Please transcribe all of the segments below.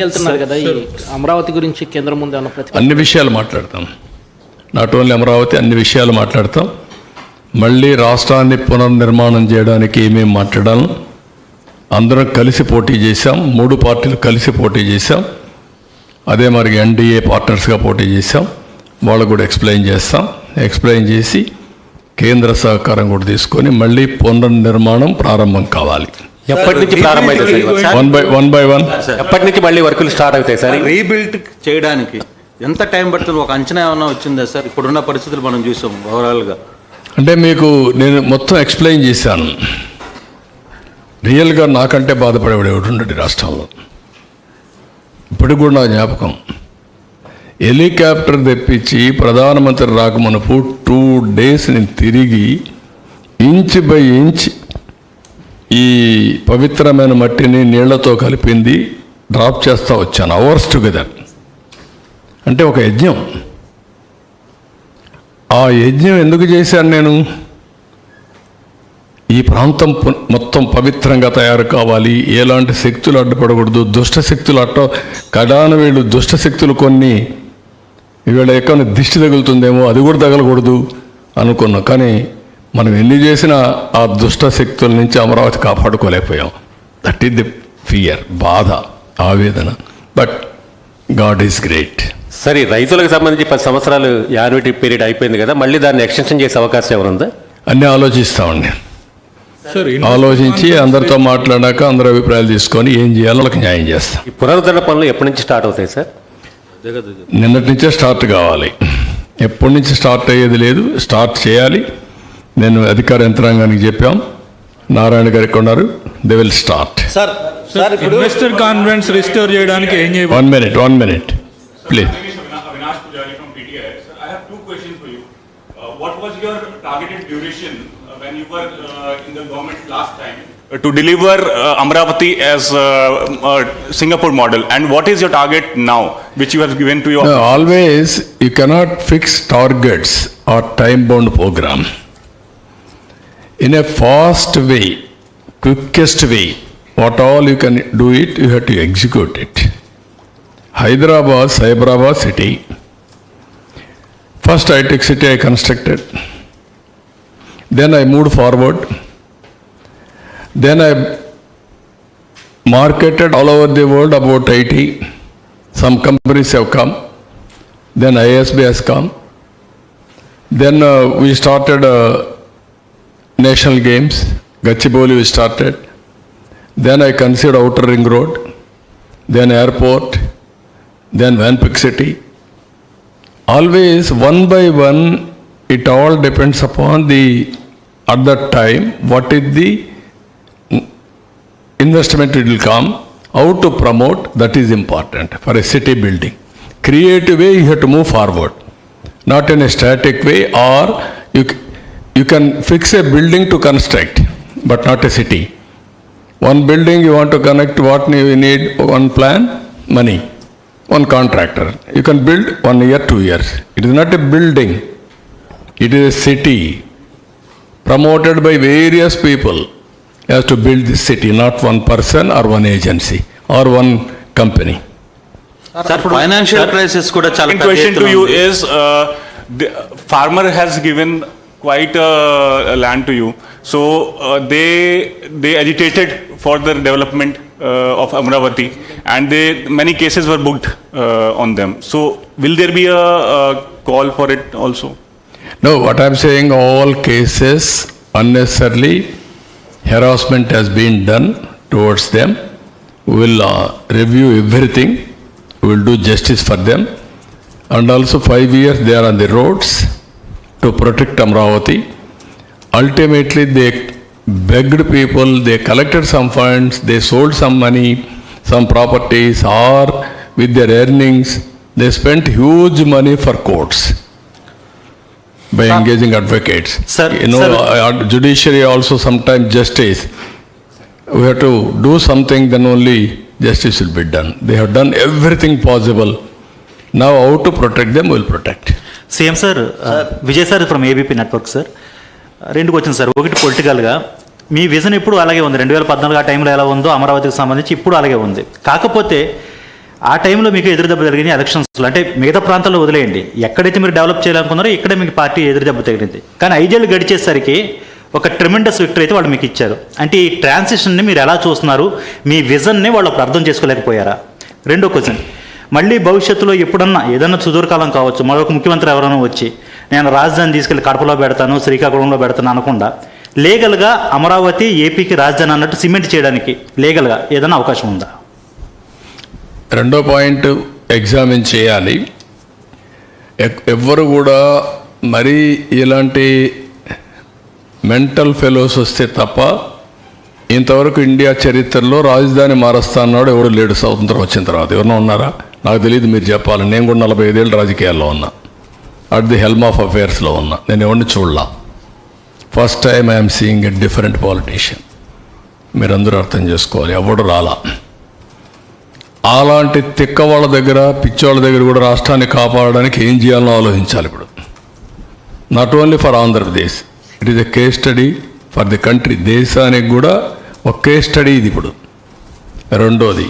వెళ్తున్నారు కదా ఈ అమరావతి గురించి కేంద్రం ముందు ప్రతి అన్ని విషయాలు మాట్లాడతాం. నాట్ ఓన్లీ అమరావతి అన్ని విషయాలు మాట్లాడతాం. మళ్ళీ రాష్ట్రాన్ని పునర్నిర్మాణం చేయడానికి ఏమేమి మాట్లాడాలి? అందరం కలిసి పోటీ చేశాం. మూడు పార్టీలు కలిసి పోటీ చేశాం. అదే మరి ఎన్డీఏ పార్ట్నర్స్గా పోటీ చేశాం. వాళ్ళు కూడా ఎక్స్ప్లెయిన్ చేస్తాం. ఎక్స్ప్లెయిన్ చేసి కేంద్ర సహకారం కూడా తీసుకొని మళ్ళీ పునర్నిర్మాణం ప్రారంభం కావాలి. ఎప్పటి నుంచి ప్రారంభమైతే sir one by one by one ఎప్పటి నుంచి మళ్ళీ వర్కులు స్టార్ట్ అవుతాయి సార్? రీబిల్డ్ చేయడానికి ఎంత టైం పడుతుంది? ఒక అంచనా ఏమైనా వచ్చిందా సార్? ఇప్పుడున్న పరిస్థితులు మనం చూసాం ఓవరాల్గా అంటే మీకు నేను మొత్తం ఎక్స్ప్లెయిన్ చేశాను. రియల్గా నాకంటే బాధపడేవాడు ఎవడు ఉండడు రాష్ట్రంలో. ఇప్పటికి కూడా నా జ్ఞాపకం. హెలికాప్టర్ తెప్పించి ప్రధానమంత్రి రాకమునపు టూ డేస్ నేను తిరిగి ఇంచ్ బై ఇంచ్ ఈ పవిత్రమైన మట్టిని నీళ్ళతో కలిపింది డ్రాప్ చేస్తూ వచ్చాను అవర్స్ టుగెదర్ అంటే ఒక యజ్ఞం. ఆ యజ్ఞం ఎందుకు చేశాను నేను? ఈ ప్రాంతం మొత్తం పవిత్రంగా తయారు కావాలి. ఎలాంటి శక్తులు అడ్డుపడకూడదు. దుష్ట శక్తులు అట్ట కడాన వీళ్ళు దుష్ట శక్తులు కొన్ని ఈవేళ ఎక్కడ దిష్టి తగులుతుందేమో అది కూడా తగలకూడదు అనుకున్నాం. కానీ మనం ఎన్ని చేసినా ఆ దుష్ట శక్తుల నుంచి అమరావతి కాపాడుకోలేకపోయాం. దట్ ఈస్ ది ఫియర్ బాధ ఆవేదన. బట్ గాడ్ ఈస్ గ్రేట్ సరే రైతులకు సంబంధించి పది సంవత్సరాలు యాన్యుటీ పీరియడ్ అయిపోయింది కదా మళ్ళీ దాన్ని ఎక్స్టెన్షన్ చేసే అవకాశం ఏమైనా అన్నీ ఆలోచిస్తామండి సార్ ఆలోచించి అందరితో మాట్లాడాక అందరి అభిప్రాయాలు తీసుకొని ఏం చేయాలో వాళ్ళకి న్యాయం చేస్తాం. ఈ పునరుద్ధరణ పనులు ఎప్పటి నుంచి స్టార్ట్ అవుతాయి సార్ నిన్నటి నుంచే స్టార్ట్ కావాలి. ఎప్పటి నుంచి స్టార్ట్ అయ్యేది లేదు స్టార్ట్ చేయాలి. నేను అధికార యంత్రాంగానికి చెప్పాం నారాయణ గారికి ఉన్నారు they will start sir sir ఇప్పుడు ఇన్వెస్టర్ కాన్ఫిడెన్స్ రిస్టోర్ చేయడానికి ఏం చేయాలి one minute one minute please you. Uh, What was your targeted duration uh, when you were uh, in the government last time? uh, To deliver uh, Amravati as uh, uh, Singapore model, and what is your target now, which you have given to your? Always you cannot fix targets are time bound in a fast way, quickest way, what all you can do it, you have to execute it. Hyderabad, Hyderabad city. First I took city I constructed. Then I moved forward. Then I marketed all over the world about IT. Some companies have come. Then ISB has come. Then uh, we started uh, national games. Gachibowli we started. Then I considered outer ring road. Then airport. Then Vanpik city. Always one by one, it all depends upon the, at that time, what is the investment it will come, how to promote, that is important for a city building. Creative way, you have to move forward, not in a static way, or you, you can fix a building to construct, but not a city. One building you want to connect, what you need, one plan, money, one contractor. You can build one year, two years. It is not a building, it is a city promoted by various people has to build this city, not one person or one agency or one company. Sir financial crisis కూడా చాలా Second పెద్ద question to ఎత్తున you ఉంది. quite a land to you, so uh, they, they agitated for the development uh, of Amravati, and they, many cases were booked uh, on them. So will there be a uh, call for it also? No, what I'm saying, all cases unnecessarily harassment has been done towards them. We will uh, review everything. We will do justice for them. And also five years they are on the roads to protect Amravati. Ultimately, they begged people, they collected some funds, they sold some money, some properties, or with their earnings, they spent huge money for courts by engaging advocates. Sir, You know, sir- uh, judiciary also sometimes justice. We have to do something, then only justice will be done. They have done everything possible. Now how to protect them, we'll protect. CM sir Vijay sir from ABP network sir. రెండు question sir. ఒకటి పొలిటికల్గా మీ vision ఇప్పుడు అలాగే ఉంది? రెండు వేల పద్నాలుగు ఆ టైంలో ఎలా ఉందో అమరావతికి సంబంధించి ఇప్పుడు అలాగే ఉంది. కాకపోతే ఆ టైంలో మీకు ఎదురు దెబ్బ తగిలింది ఎలక్షన్స్లో అంటే మిగతా ప్రాంతాల్లో వదిలేయండి. ఎక్కడైతే మీరు డెవలప్ చేయాలనుకున్నారో ఇక్కడే మీకు పార్టీ ఎదురు దెబ్బ తగిలింది. కానీ ఐదేళ్ళు గడిచేసరికి ఒక ట్రిమెండస్ విక్టరీ అయితే వాళ్ళు మీకు ఇచ్చారు. అంటే ఈ ట్రాన్సిషన్ని మీరు ఎలా చూస్తున్నారు? మీ విజన్ని వాళ్ళు అర్థం చేసుకోలేకపోయారా? రెండో క్వశ్చన్ మళ్ళీ భవిష్యత్తులో ఎప్పుడన్నా ఏదన్నా సుదూరకాలం కావచ్చు మరొక ముఖ్యమంత్రి ఎవరైనా వచ్చి నేను రాజధాని తీసుకెళ్ళి కడపలో పెడతాను శ్రీకాకుళంలో పెడతాను అనకుండా లీగల్గా అమరావతి ఏపీకి రాజధాని అన్నట్టు సిమెంట్ చేయడానికి లీగల్గా ఏదైనా అవకాశం ఉందా? రెండో పాయింట్ ఎగ్జామిన్ చేయాలి. ఎవ్వరు కూడా మరీ ఇలాంటి మెంటల్ ఫెలోస్ వస్తే తప్ప ఇంతవరకు ఇండియా చరిత్రలో రాజధాని మారుస్తా అన్నాడు ఎవడు లేడు స్వతంత్రం వచ్చిన తర్వాత. ఎవరన్నా ఉన్నారా? నాకు తెలియదు మీరు చెప్పాలి నేను కూడా నలభై ఐదేళ్ళు రాజకీయాల్లో ఉన్నా. అట్ ది హెల్మ్ ఆఫ్ అఫేర్స్లో ఉన్నా. నేను ఎవరిని చూడలా. First time I'm seeing a different politician మీరందరూ అర్థం చేసుకోవాలి. ఎవడు రాలా? అలాంటి తిక్క వాళ్ళ దగ్గర పిచ్చోళ్ళ దగ్గర కూడా రాష్ట్రాన్ని కాపాడడానికి ఏం చేయాలో ఆలోచించాలి ఇప్పుడు. Not only for Andhra Pradesh it is a case study for the country దేశానికి కూడా ఒక కేస్ స్టడీ ఇది ఇప్పుడు. రెండోది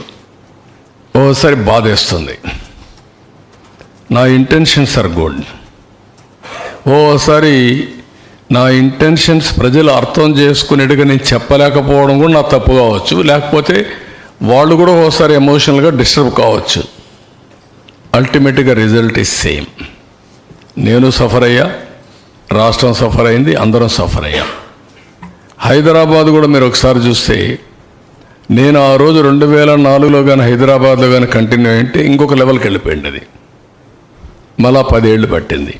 ఓసారి బాధేస్తుంది. నా ఇంటెన్షన్స్ ఆర్ గుడ్ ఓసారి నా ఇంటెన్షన్స్ ప్రజలు అర్థం చేసుకునేట్టుగా నేను చెప్పలేకపోవడం కూడా నా తప్పు కావచ్చు. లేకపోతే వాళ్ళు కూడా ఓసారి ఎమోషనల్గా డిస్టర్బ్ కావచ్చు. అల్టిమేట్గా రిజల్ట్ ఈస్ సేమ్ నేను సఫర్ అయ్యా రాష్ట్రం సఫర్ అయింది అందరం సఫర్ అయ్యాం. హైదరాబాద్ కూడా మీరు ఒకసారి చూస్తే నేను ఆ రోజు రెండు వేల నాలుగులో కానీ హైదరాబాద్లో కానీ కంటిన్యూ అంటే ఇంకొక లెవెల్కి వెళ్ళిపోయింది అది. మళ్ళా పదేళ్ళు పట్టింది.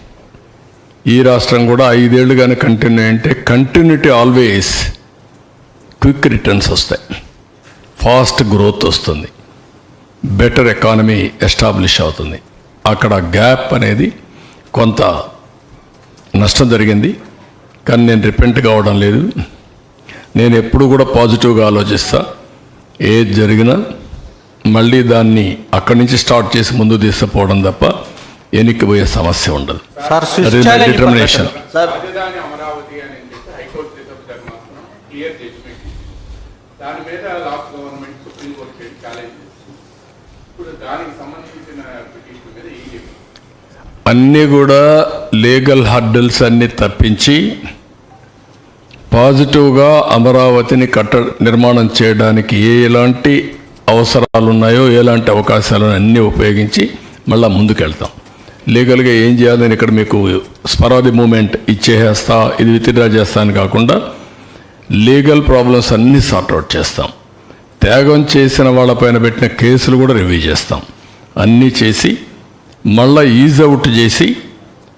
ఈ రాష్ట్రం కూడా ఐదేళ్ళు కానీ కంటిన్యూ అంటే కంటిన్యూటీ ఆల్వేస్ క్విక్ రిటర్న్స్ వస్తాయి. ఫాస్ట్ గ్రోత్ వస్తుంది. బెటర్ ఎకానమీ ఎస్టాబ్లిష్ అవుతుంది. అక్కడ గ్యాప్ అనేది కొంత నష్టం జరిగింది. కానీ నేను రిపెంట్ కావడం లేదు. నేను ఎప్పుడు కూడా పాజిటివ్గా ఆలోచిస్తాను ఏది జరిగినా మళ్ళీ దాన్ని అక్కడి నుంచి స్టార్ట్ చేసి ముందు తీసుకుపోవడం తప్ప ఎనిక్కిపోయే సమస్య ఉండదు. డిటర్మినేషన్ దాని మీద లాస్ట్ గవర్నమెంట్ సుప్రీంకోర్టు వెళ్ళి ఛాలెంజ్ ఇప్పుడు దానికి సంబంధించిన పిటిషన్ మీద అన్నీ కూడా లీగల్ హర్డల్స్ అన్ని తప్పించి పాజిటివ్గా అమరావతిని కట్ట నిర్మాణం చేయడానికి ఏ ఎలాంటి అవసరాలు ఉన్నాయో ఎలాంటి అవకాశాలు అన్నీ ఉపయోగించి మళ్ళీ ముందుకెళ్తాం. లీగల్గా ఏం చేయాలని ఇక్కడ మీకు స్పరాది మూమెంట్ ఇచ్చేస్తా ఇది విత్డ్రా చేస్తా అని కాకుండా లీగల్ ప్రాబ్లమ్స్ అన్నీ సార్ట్అవుట్ చేస్తాం. త్యాగం చేసిన వాళ్ళపైన పెట్టిన కేసులు కూడా రివ్యూ చేస్తాం. అన్నీ చేసి మళ్ళీ ఈజ్ అవుట్ చేసి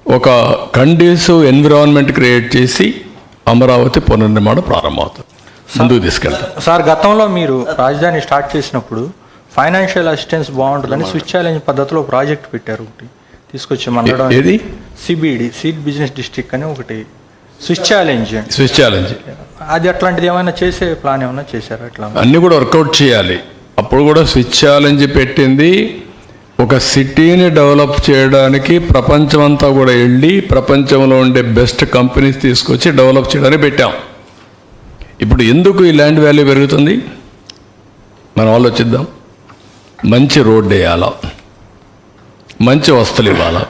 ఒక కండీసివ్ ఎన్విరాన్మెంట్ క్రియేట్ చేసి అమరావతి పునర్నిర్మాణం ప్రారంభమవుతుంది. ముందుకు తీసుకెళ్తాం. సార్ గతంలో మీరు రాజధాని స్టార్ట్ చేసినప్పుడు ఫైనాన్షియల్ అసిస్టెన్స్ బాగుంటుందని స్విచ్ ఛాలెంజ్ పద్ధతిలో ప్రాజెక్ట్ పెట్టారు ఒకటి. తీసుకొచ్చి ఏ- ఏది? సిబిడి సీడ్ బిజినెస్ డిస్ట్రిక్ట్ అని ఒకటి. Swiss challenge. Swiss challenge. అది అట్లాంటిది ఏమైనా చేసే ప్లాన్ ఏమైనా చేశారా అట్లా అన్నీ కూడా వర్కౌట్ చేయాలి. అప్పుడు కూడా స్విచ్ ఛాలెంజ్ పెట్టింది ఒక సిటీని డెవలప్ చేయడానికి ప్రపంచమంతా కూడా వెళ్ళి ప్రపంచంలో ఉండే బెస్ట్ కంపెనీస్ తీసుకొచ్చి డెవలప్ చేయడానికి పెట్టాం. ఇప్పుడు ఎందుకు ఈ ల్యాండ్ వాల్యూ పెరుగుతుంది? మనం ఆలోచిద్దాం. మంచి రోడ్డు వేయాలా? మంచి వస్తువులు ఇవ్వాలా?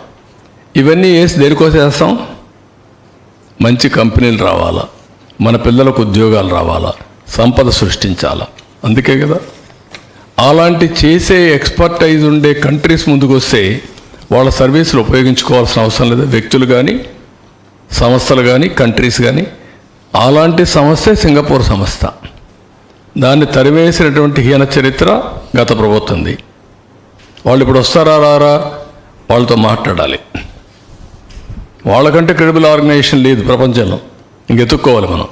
ఇవన్నీ వేసి దేనికోసం వేస్తాం మంచి కంపెనీలు రావాలా? మన పిల్లలకు ఉద్యోగాలు రావాలా? సంపద సృష్టించాలా? అందుకే కదా. అలాంటి చేసే ఎక్స్పర్టైజ్ ఉండే కంట్రీస్ ముందుకు వస్తే వాళ్ళ సర్వీసులు ఉపయోగించుకోవాల్సిన అవసరం లేదు. వ్యక్తులు కానీ సంస్థలు కానీ కంట్రీస్ కానీ అలాంటి సంస్థే సింగపూర్ సంస్థ. దాన్ని తరివేసినటువంటి హీన చరిత్ర గత ప్రభుత్వంది వాళ్ళు ఇప్పుడు వస్తారా రారా? వాళ్ళతో మాట్లాడాలి. వాళ్ళకంటే క్రెడిబుల్ ఆర్గనైజేషన్ లేదు ప్రపంచంలో. ఇంకెతుక్కోవాలి మనం.